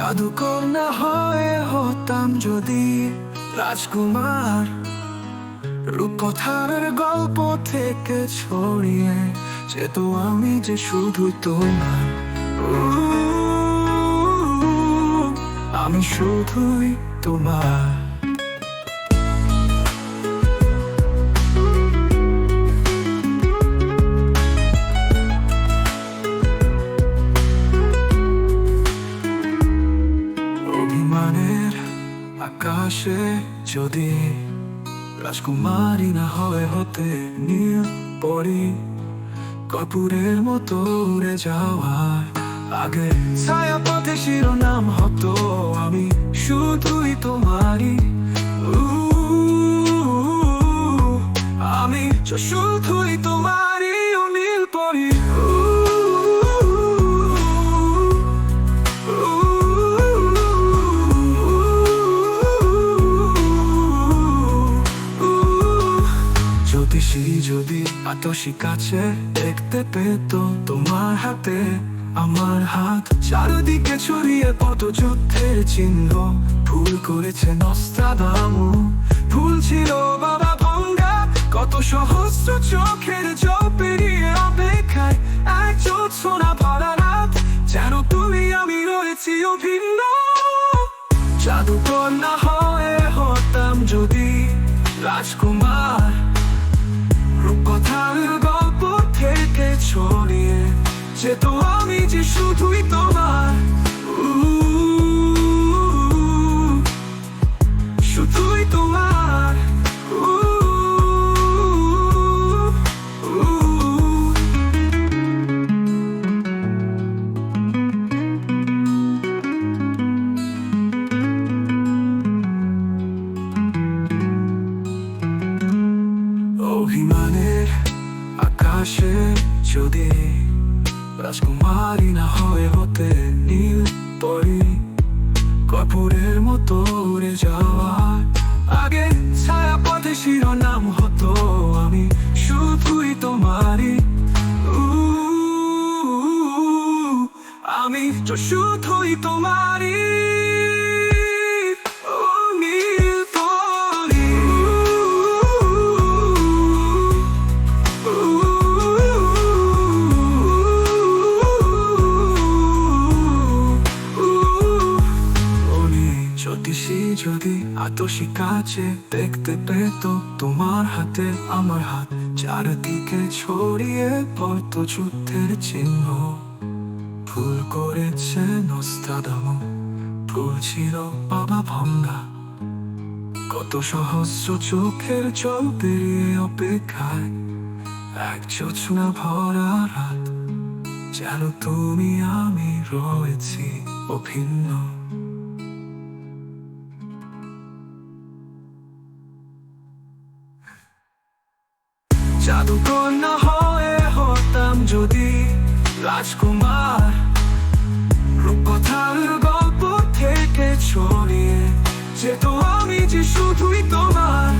জাদুকর না হয়ে হতাম যদি রাজকুমার, রূপকথার গল্প থেকে ছড়িয়ে যে তো আমি যে শুধু তোমার। আমি শুধুই তোমার। আকাশে যদি রাজকুমারী না হয় হতে নীল পরি, কপুরের মতো উড়ে যাওয়ার আগে ছায়া পথে শিরোনাম হতো আমি শুধুই তোমারই। আমি শুধুই তোমারই আতসী কাছে দেখতে পেত তোমার হাতে। আমার হাত চারদিকে ছড়িয়ে কত যুদ্ধের চিহ্ন। ভুল করেছে নস্তাদামু ভুল ছিল বাবা ভঙ্গা। কত সহস্র চোখের জল পেরিয়ে অপেক্ষায় এক সোনা ভরা রাত যেন তুমি আমি রয়েছি অভিন্ন। জাদুকর না হতাম যদি রাজকুমার থেকে ছড়িয়ে যেত আমি যে শুধুই তোমার। শুধুই তোমার। অভিমানের আকাশে যদি রাজকুমারী না হয়ে হতে নীল পরি কপুরের মতো উড়ে যাওয়ার। আগে ছায়া পথে শিরোনাম হতো আমি, শুধুই তোমারই। আমি তো শুধুই তোমারই। আতসী কাছে দেখতে পেত তোমার হাতে আমার হাত চারদিকে ছড়িয়ে পড়ত যুদ্ধের চিহ্ন ভুল করেছে নস্তাদাম ভুল ছিল বাবা ভঙ্গা কত সহস্র চোখের জল পেরিয়ে অপেক্ষায় এক জোছনা ভরা রাত যেন তুমি আমি রয়েছি অভিন্ন জাদুকর না হয়ে হতাম যদি রাজকুমার রূপকথার গল্প থেকে ছড়িয়ে যেত আমি যে শুধুই তোমার।